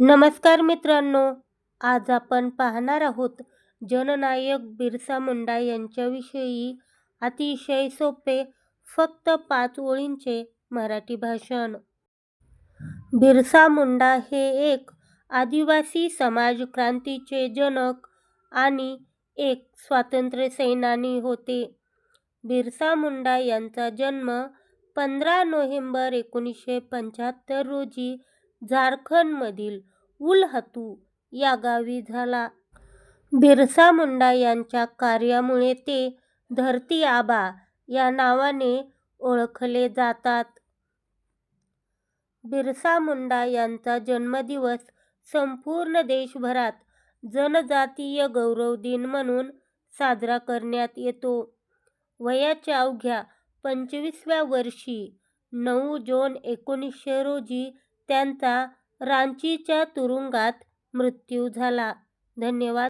नमस्कार मित्रांनो आज आपण पाहणार आहोत जननायक बिरसा मुंडा यांच्याविषयी अतिशय सोपे फक्त पाच ओळींचे मराठी भाषण बिरसा मुंडा हे एक आदिवासी समाज क्रांतीचे जनक आणि एक स्वातंत्र्य सेनानी होते. बिरसा मुंडा यांचा जन्म पंधरा नोव्हेंबर एकोणीसशे पंच्याहत्तर रोजी झारखंडमधील उलहतू या गावी झाला. बिरसा मुंडा यांच्या कार्यामुळे ते धरती आबा या नावाने ओळखले जातात. बिरसा मुंडा यांचा जन्मदिवस संपूर्ण देशभरात जनजातीय गौरव दिन म्हणून साजरा करण्यात येतो. वयाच्या अवघ्या पंचवीसव्या वर्षी नऊ जून एकोणीसशे रोजी त्यांचा रांचीच्या तुरुंगात मृत्यू झाला. धन्यवाद.